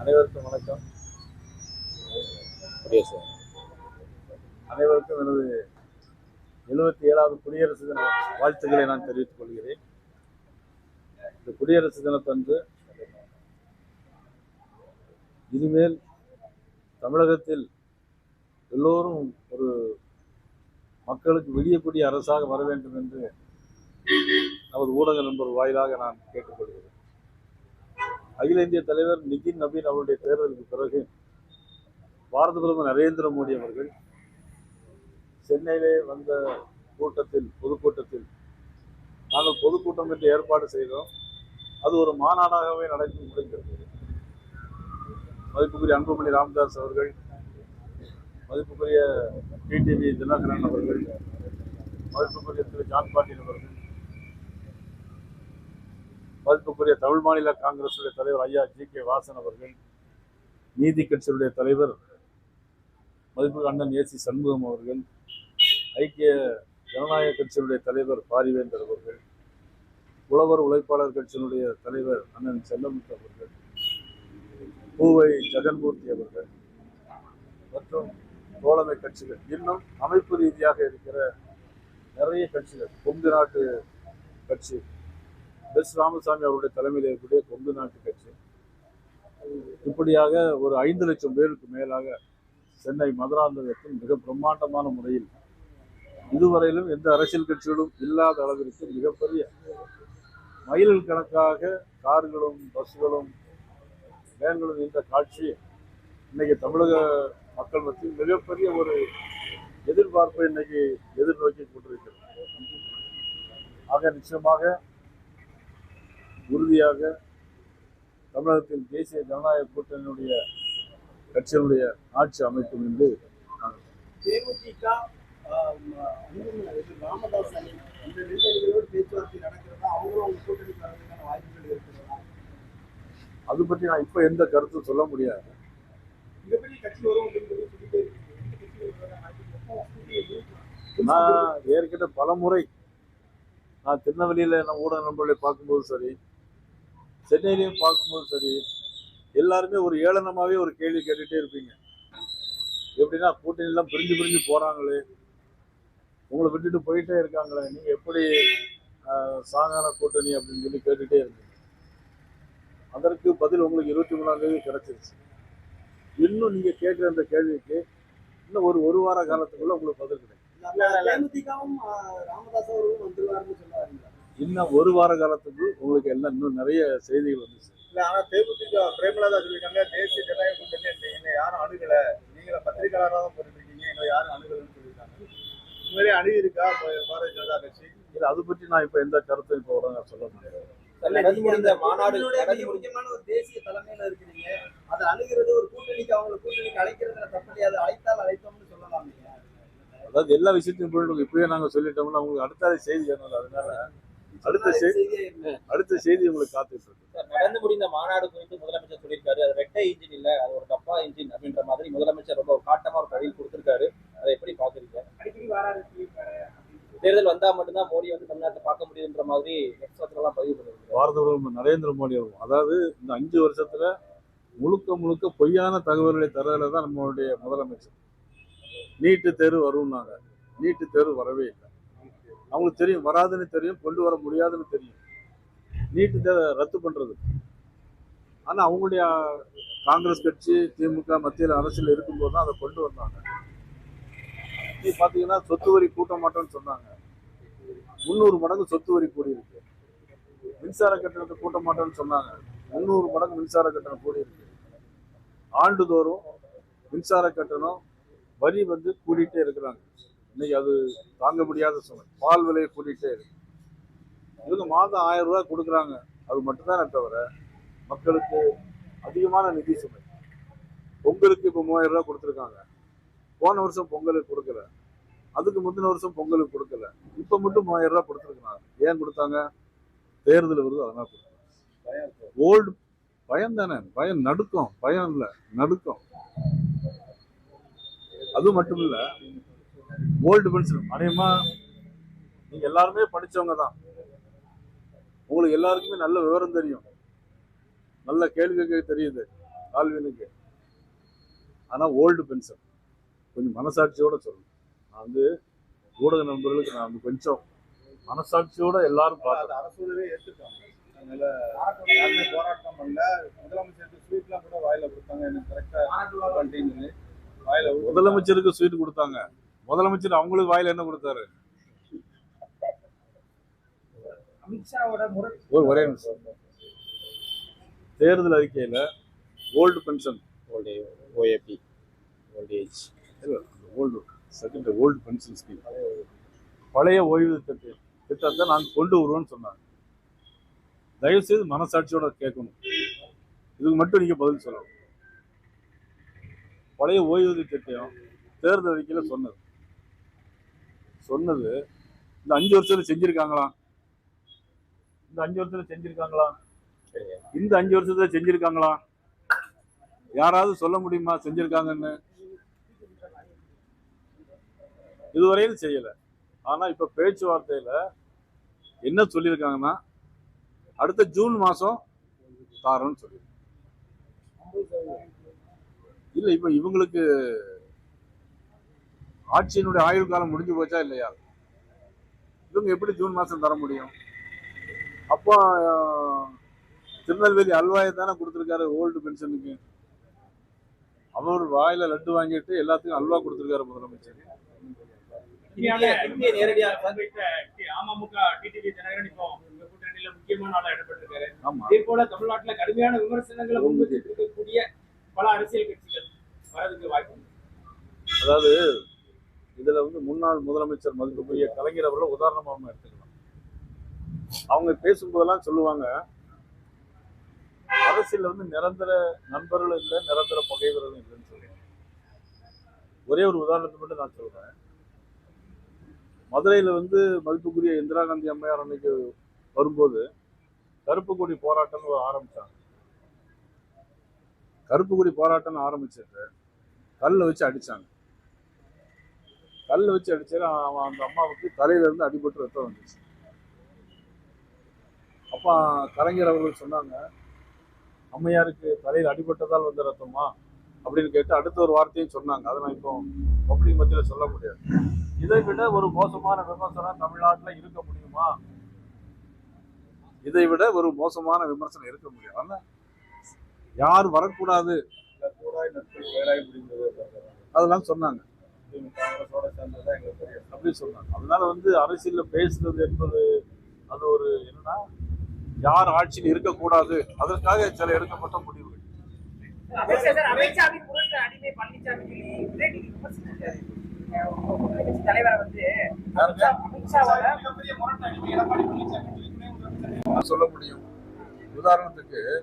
அனைவருக்கும் வணக்கம். அனைவருக்கும் எனது எழுபத்தி ஏழாவது குடியரசு தின வாழ்த்துக்களை நான் தெரிவித்துக் கொள்கிறேன். இந்த குடியரசு தினத்தன்று இனிமேல் தமிழகத்தில் எல்லோரும் ஒரு மக்களுக்கு விடியக்கூடிய அரசாக வர வேண்டும் என்று நமது ஊடக நண்பர் வாயிலாக நான் கேட்டுக்கொள்கிறேன். அகில இந்திய தலைவர் நிதின் நவீன் அவருடைய தேர்தலுக்கு பிறகு பாரத பிரதமர் நரேந்திர மோடி அவர்கள் சென்னையிலே வந்த கூட்டத்தில் பொதுக்கூட்டத்தில் நாங்கள் பொதுக்கூட்டம் என்று ஏற்பாடு செய்தோம். அது ஒரு மாநாடாகவே நடந்து முடிந்திருக்கிறது மதிப்புக்குரிய அன்புமணி ராமதாஸ் அவர்கள் மதிப்புக்குரிய டிடிவி தினகரன் அவர்கள் மதிப்புக்குரிய திரு ஜான் பாட்டீல் அவர்கள் மதிப்புக்குரிய தமிழ் மாநில காங்கிரசுடைய தலைவர் ஐயா ஜி கே வாசன் அவர்கள் நீதி கட்சியுடைய தலைவர் மதிப்பு அண்ணன் ஏசி சண்முகம் அவர்கள் ஐக்கிய ஜனநாயக கட்சியினுடைய தலைவர் பாரிவேந்தர் அவர்கள் உழவர் உழைப்பாளர் கட்சியினுடைய தலைவர் அண்ணன் செல்லமுத்து அவர்கள் பூவை ஜெகன்மூர்த்தி அவர்கள் மற்றும் தோழமை கட்சிகள். இன்னும் அமைப்பு ரீதியாக இருக்கிற நிறைய கட்சிகள். கொங்கு நாட்டு கட்சி எஸ் ராமசாமி அவருடைய தலைமையில் இருக்கக்கூடிய கொங்கு நாட்டு கட்சி. இப்படியாக ஒரு ஐந்து லட்சம் பேருக்கு மேலாக சென்னை மதுராந்தகத்தில் மிக பிரம்மாண்டமான முறையில் இதுவரையிலும் எந்த அரசியல் கட்சிகளும் இல்லாத அளவிற்கு மிகப்பெரிய மைல்கள் கணக்காக கார்களும் பஸ்களும் வேன்களும் இந்த காட்சி இன்னைக்கு தமிழக மக்கள் மத்தியில் மிகப்பெரிய ஒரு எதிர்பார்ப்பை இன்னைக்கு எதிர்நோக்கி கொண்டிருக்கிறது. ஆக நிச்சயமாக உறுதியாக தமிழகத்தில் தேசிய ஜனநாயக கூட்டணியினுடைய கட்சியினுடைய ஆட்சி அமைக்கும் என்று நான் அது பற்றி நான் இப்போ எந்த கருத்தும் சொல்ல முடியாது? நான் ஏற்கனவே பல முறை நான் திருநெல்வேலியில் நம்ம ஊடக நண்பர்களை பார்க்கும்போது சரி சென்னையிலையும் பார்க்கும்போது சரி எல்லாருமே ஒரு ஏளனமாகவே ஒரு கேள்வி கேட்டுகிட்டே இருப்பீங்க. எப்படின்னா கூட்டணியெல்லாம் பிரிஞ்சு பிரிஞ்சு போகிறாங்களே உங்களை விட்டுட்டு போயிட்டே இருக்காங்களே நீங்கள் எப்படி சாங்கான கூட்டணி அப்படின்னு சொல்லி கேட்டுகிட்டே இருந்தீங்க. அதற்கு பதில் உங்களுக்கு இருபத்தி மூணாம் தேதி கிடைச்சிருச்சு. இன்னும் நீங்கள் கேட்குற அந்த கேள்விக்கு இன்னும் ஒரு ஒரு வார காலத்துக்குள்ள உங்களுக்கு பதில் கிடைக்கும். ராமதாஸ் அவர்களும் வந்துருவாருன்னு சொல்லுவாங்க இன்னும் ஒரு வார காலத்துக்கு உங்களுக்கு எல்லாம் இன்னும் நிறைய செய்திகள் வந்து சேரும். இல்ல ஆனா தேமுதிக பிரேமலதா சொல்லியிருக்காங்க தேசிய ஜனநாயக கூட்டணி என்னை- என்னை யாரும் அணுகல. நீங்க பத்திரிகையாளராக தான் போட்டுருக்கீங்க எங்களை யாரும் அணுகலன்னு சொல்லியிருக்காங்க. உண்மையிலே அணுகி இருக்கா பா- பாரதிய ஜனதா கட்சி? இல்ல அதை பற்றி நான் இப்ப எந்த கருத்தும் இப்ப உடனே சொல்ல முடியாது. மாநாடு முக்கியமான ஒரு தேசிய தலைமையில இருக்கிறீங்க அதை அணுகிறது ஒரு கூட்டணிக்கு அவங்களை கூட்டணிக்கு அழைக்கிறதுல தப்பு அதை அழைத்தால் அழைத்தோம்னு சொல்லலாம். நீங்க அதாவது எல்லா விஷயத்தையும் போயிட்டு இப்பயே நாங்க சொல்லிட்டோம்னா உங்களுக்கு அடுத்த செய்தி அதனால அடுத்த செய்தி. அடுத்த செய்தி உங்களுக்கு காத்துட்டு இருக்கு. சார், நடந்து முடிந்த மாநாடு குறித்து முதலமைச்சர் சொல்லியிருக்காரு. அது ரெட்டை இன்ஜின் இல்ல அது ஒரு டப்பா இன்ஜின் அப்படின்ற மாதிரி முதலமைச்சர் ரொம்ப ஒரு காட்டமா ஒரு பதில் கொடுத்திருக்காரு. அதை எப்படி பாக்குறீங்க தேர்தல் வந்தா மட்டும்தான் மோடி வந்து தமிழ்நாட்டை பார்க்க முடியுன்ற மாதிரி எல்லாம் பதிவு பண்ணிருக்காரு பாரத பிரதமர் நரேந்திர மோடி அவர்கள். அதாவது இந்த அஞ்சு வருஷத்துல முழுக்க முழுக்க பொய்யான தகவல்களை தரதுல தான் நம்மளுடைய முதலமைச்சர். நீட்டு தேர்வு வரும்னாங்க. நீட்டு தேர்வு வரவே இல்லை. அவங்களுக்கு தெரியும் வராதுன்னு தெரியும் கொண்டு வர முடியாதுன்னு தெரியும். நீட்டு தேர்வை ரத்து பண்ணுறது ஆனால் அவங்களுடைய காங்கிரஸ் கட்சி திமுக மத்தியில் அரசியல் இருக்கும்போது தான் அதை கொண்டு வந்தாங்க. நீ பார்த்தீங்கன்னா சொத்து வரி கூட்ட மாட்டோம்னு சொன்னாங்க. முந்நூறு மடங்கு சொத்து வரி கூடியிருக்கு. மின்சார கட்டணத்தை கூட்ட மாட்டோம்னு சொன்னாங்க. முந்நூறு மடங்கு மின்சார கட்டணம் கூடியிருக்கு. ஆண்டுதோறும் மின்சார கட்டணம் வரி வந்து கூடிட்டே இருக்கிறாங்க. இன்னைக்கு அது தாங்க முடியாத சுமை பால் விலை கூட்டிகிட்டே இருக்கு. இவங்க மாதம் ஆயிரம் ரூபாய் கொடுக்குறாங்க. அது மட்டும்தானே தவிர மக்களுக்கு அதிகமான நிதி சுமை. பொங்கலுக்கு இப்போ மூவாயிரம் ரூபாய் கொடுத்துருக்காங்க. போன வருஷம் பொங்கலுக்கு கொடுக்கல. அதுக்கு முந்தின வருஷம் பொங்கலுக்கு கொடுக்கல. இப்போ மட்டும் மூவாயிரம் ரூபாய் கொடுத்துருக்காங்க ஏன் கொடுத்தாங்க? தேர்தல் வருது அதனால கொடுத்தாங்க ஓல்டு பயம் தானே? பயம் நடுக்கம். பயம் இல்லை நடுக்கம். அது மட்டும் இல்ல ஓல்டு பென்ஷன் அநேகமா நீங்க எல்லாருமே படிச்சவங்க தான். உங்களுக்கு எல்லாருக்குமே நல்ல விவரம் தெரியும். நல்ல கேள்வி கேட்க தெரியுது ஆல்வினுக்கு ஆனா ஓல்டு பென்ஷன் கொஞ்சம் மனசாட்சியோட சொல்லணும் நான் வந்து ஊடக நண்பர்களுக்கு நான் வந்து கொஞ்சம் மனசாட்சியோட எல்லாரும் ஏத்துட்டாங்க அதனால யாருமே போராட்டம் பண்ணல. முதலமைச்சருக்கு ஸ்வீட்லாம் கூட வாயில கொடுத்தாங்க. எனக்கு கரெக்டா வாயில முதலமைச்சருக்கு ஸ்வீட் கொடுத்தாங்க. முதலமைச்சர் அவங்களுக்கு வாயில என்ன கொடுத்தாரு? ஒரு நிமிஷம். தேர்தல் அறிக்கையில old pension. Old OAP old age. Old second old pension scheme பழைய ஓய்வு திட்டம் திட்டத்தை நான் கொண்டு வருவேன்னு சொன்னாங்க. தயவு செய்து மனசாட்சியோட கேட்கணும். இதுக்கு மட்டும் நீங்க பதில் சொல்லணும். பழைய ஓய்வூதிய திட்டம் தேர்தல் அறிக்கையில சொன்னது. சொன்னது இந்த அஞ்சு வருஷத்துல செஞ்சிருக்காங்களா? இந்த அஞ்சு வருஷத்துல செஞ்சிருக்காங்களா? இந்த அஞ்சு வருஷத்துல செஞ்சிருக்காங்களா? யாராவது சொல்ல முடியுமா செஞ்சிருக்காங்கன்னு? இதுவரையும் செய்யல. ஆனா இப்ப பேச்சுவார்த்தையில என்ன சொல்லியிருக்காங்கன்னா அடுத்த ஜூன் மாசம் தாரோன்னு சொல்லி இல்ல இப்ப இவங்களுக்கு ஆட்சியினுடைய ஆயுள் காலம் முடிஞ்சு போச்சா இல்லையா? இவங்க எப்படி ஜூன் மாசம் தர முடியும்? அப்போ திருநெல்வேலி அல்வாயை தானே கொடுத்துருக்காரு ஓல்டு பென்ஷனுக்கு. அவர் வாயில லட்டு வாங்கிட்டு எல்லாத்துக்கும் அல்வா கொடுத்துருக்காரு முதலமைச்சர். அமமுக டிடிவி தினகரன் இப்போ கூட்டணியில முக்கியமான ஆளா இடம்பெற்றிருக்காரு. இதே போல தமிழ்நாட்டுல கடுமையான விமர்சனங்களை முன்வச்சிட்டு இருக்கக்கூடிய பல அரசியல் கட்சிகள் வரதுக்கு வாய்ப்பு. அதாவது இதுல வந்து முன்னாள் முதலமைச்சர் மதிப்புக்குரிய கலைஞர் அவர்களை உதாரணமாக நம்ம எடுத்துக்கலாம். அவங்க பேசும்போதெல்லாம் சொல்லுவாங்க அரசியல் வந்து நிரந்தர நண்பர்களும் இல்லை நிரந்தர பகைவர்களும் இல்லைன்னு சொல்லுவாங்க ஒரே ஒரு உதாரணத்தை மட்டும் நான் சொல்றேன். மதுரையில வந்து மதிப்புக்குரிய இந்திரா காந்தி அம்மையார் அன்னைக்கு வரும்போது கருப்பு கொடி போராட்டம்னு ஆரம்பிச்சாங்க. கருப்பு கொடி போராட்டம்னு ஆரம்பிச்சிட்டு கல்லை வச்சு அடிச்சாங்க. கல்லை வச்சு அடிச்சாரு அவன் அந்த அம்மாவுக்கு தலையில இருந்து அடிபட்டு ரத்தம் வந்துச்சு. அப்ப கலைஞர் அவர்கள் சொன்னாங்க அம்மையாருக்கு தலையில் அடிபட்டதால் வந்த ரத்தமா? அப்படின்னு கேட்டு அடுத்த ஒரு வார்த்தையும் சொன்னாங்க. அதை நான் இப்போ பப்ளிக் மத்தியில சொல்ல முடியாது. இதை விட ஒரு மோசமான விமர்சனம் தமிழ்நாட்டுல இருக்க முடியுமா? இதை விட ஒரு மோசமான விமர்சனம் இருக்க முடியும் ஆனா யார் வரக்கூடாது? அதெல்லாம் சொன்னாங்க. காங்கிரஸோட சேர்ந்ததான் எங்களுக்கு தெரியும். அப்படின்னு சொன்னாங்க. அதனால வந்து அரசியல்ல பேசுறது என்பது அது ஒரு என்னன்னா யார் ஆட்சியில் இருக்கக்கூடாது. அதற்காக சில எடுக்கப்பட்ட முடிவுகள். சொல்ல முடியும். உதாரணத்துக்கு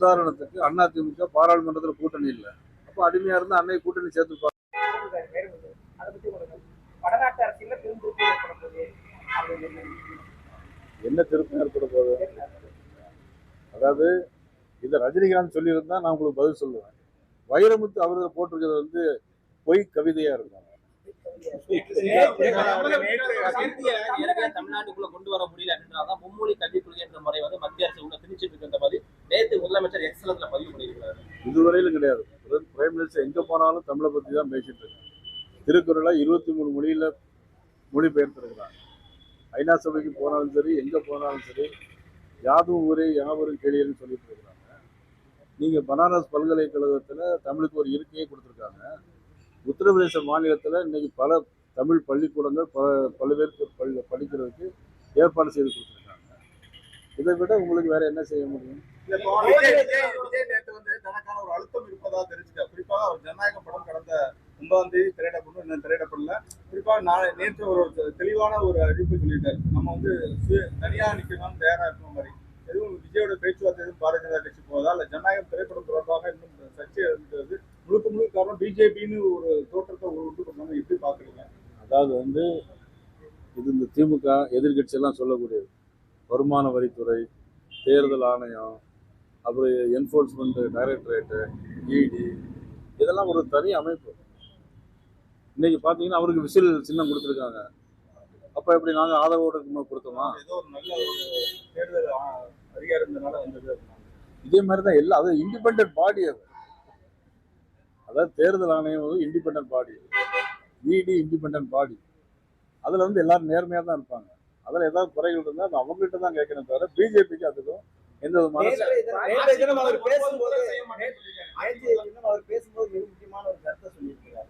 உதாரணத்துக்கு அதிமுக பாராளுமன்றத்தில் கூட்டணி இல்லை. அப்போ அடிமையா இருந்தா அன்னை கூட்டணி சேர்த்து வேறு ஒன்று. அதை பத்தி உங்களுக்கு வடநாட்டு அரசியல்ல பெருந்திருப்பு ஏற்பட போகுது அப்படின்னு என்ன திருப்பம் ஏற்பட போகுது? அதாவது இதை ரஜினிகாந்த் சொல்லியிருந்தா நான் உங்களுக்கு பதில் சொல்லுவேன். வைரமுத்து அவர் போட்டிருக்கிறது வந்து பொய் கவிதையா இருக்கும். தமிழ்நாட்டுக்குள்ள கொண்டு வர முடியல அப்படின்றதான் மும்மொழி கல்விக் கொள்கை என்ற முறை வந்து மத்திய அரசு உள்ள திணிச்சிட்டு இருக்கின்ற மாதிரி நேத்து முதலமைச்சர் எக்ஸலன்ஸ்ல பதிவு பண்ணியிருக்கிறார். இதுவரையிலும் கிடையாது. பிரைம் மினிஸ்டர் எங்கே போனாலும் தமிழை பற்றி தான் பேசிட்டு இருக்காங்க திருக்குறளை இருபத்தி மூணு மொழியில் மொழிபெயர்த்திருக்கிறாங்க ஐநா சபைக்கு போனாலும் சரி எங்கே போனாலும் சரி யாதும் ஊரே யாவரும் கேளியர்னு சொல்லிட்டு இருக்கிறாங்க. நீங்கள் பனாரஸ் பல்கலைக்கழகத்தில் தமிழுக்கு ஒரு இருக்கையே கொடுத்துருக்காங்க. உத்தரப்பிரதேச மாநிலத்தில் இன்னைக்கு பல தமிழ் பள்ளிக்கூடங்கள் பல பல பேருக்கு பள்ளி படிக்கிறதுக்கு ஏற்பாடு செய்து கொடுத்துருக்காங்க. இதை விட உங்களுக்கு வேறு என்ன செய்ய முடியும்? விஜய் விஜய் விஜய் நேத்து வந்து தனக்கான ஒரு அழுத்தம் இருப்பதா தெரிஞ்சுக்க. குறிப்பாக அவர் ஜனநாயக படம் கடந்த ஒன்பதாம் தேதி திரையிடப்படும் இன்னும் திரையிடப்படல. குறிப்பாக நாளை நேற்று ஒரு தெளிவான ஒரு அறிவிப்பு சொல்லிட்டாரு. நம்ம வந்து சுய- தனியா நிக்கணும் தயாரா இருக்கிற மாதிரி. எதுவும் விஜயோட பேச்சுவார்த்தை எதுவும் பாரதிய ஜனதா கட்சி போவதா இல்ல ஜனநாயகம் திரைப்படம் தொடர்பாக இன்னும் சர்ச்சை இருக்கிறது முழுக்க முழுக்க காரணம் பிஜேபின்னு ஒரு தோற்றத்தை உருட்டு கொண்டாங்க எப்படி பாக்குறீங்க அதாவது வந்து இது இந்த திமுக எதிர்க்கட்சி எல்லாம் சொல்லக்கூடியது. வருமான வரித்துறை தேர்தல் ஆணையம் அப்புறம் என்ஃபோர்ஸ்மெண்ட் டைரக்டரேட்டு இடி இதெல்லாம் ஒரு தனி அமைப்பு. இன்னைக்கு பார்த்தீங்கன்னா அவருக்கு விசில் சின்னம் கொடுத்துருக்காங்க. அப்ப எப்படி நாங்க ஆதரவோடு கொடுத்தோமா? ஏதோ ஒரு நல்ல தேர்தல் அதிகாரம் இருந்தனால வந்தது. இதே மாதிரி தான் எல்லாம் அது இண்டிபெண்ட் பாடி அது. அதாவது தேர்தல் ஆணையம் வந்து இண்டிபெண்ட் பாடி இடி இண்டிபெண்ட் பாடி அதுல வந்து எல்லாரும் நேர்மையா தான் இருப்பாங்க. அதுல ஏதாவது குறைகள் இருந்தா அது அவங்ககிட்ட தான் கேட்கணும் தவிர பிஜேபிக்கு அதுக்கும் எந்த ஒருபோதும் பேசும்போது அவர் பேசும்போது மிக முக்கியமான ஒரு கருத்தை சொல்லியிருக்கிறார்.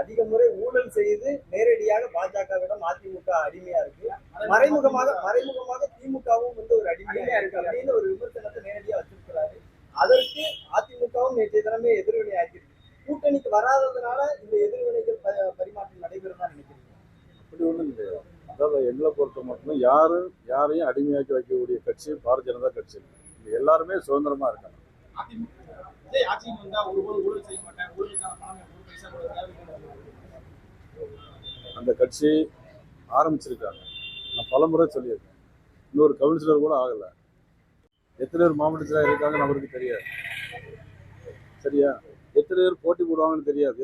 அதிக முறை ஊழல் செய்து நேரடியாக பாஜகவிடம் அதிமுக அடிமையா இருக்கு. மறைமுகமாக மறைமுகமாக திமுகவும் வந்து ஒரு அடிமையா இருக்கு அப்படின்னு ஒரு விமர்சனத்தை நேரடியா வச்சிருக்கிறாரு. அதற்கு அதிமுகவும் நேற்றைய தினமே எதிர்வினை ஆக்கியிருக்கு. கூட்டணிக்கு வராததுனால இந்த எதிர்வினைகள் பரிமாற்றம் நடைபெறும் நினைக்கிறீங்க? அப்படி ஒண்ணும் இல்லையா. அதாவது எங்களை பொறுத்த மட்டும் யாரும் யாரையும் அடிமையாக்கி வைக்கக்கூடிய கட்சி பாரதிய ஜனதா கட்சி. இது எல்லாருமே சுதந்திரமா இருக்காங்க அந்த கட்சி ஆரம்பிச்சிருக்காங்க. நான் பலமுறை சொல்லியிருக்கேன். இன்னொரு கவுன்சிலர் கூட ஆகல. எத்தனை பேர் மாவட்ட செயலர் இருக்காங்க நம்மளுக்கு தெரியாது. சரியா? எத்தனை பேர் போட்டி போடுவாங்கன்னு தெரியாது.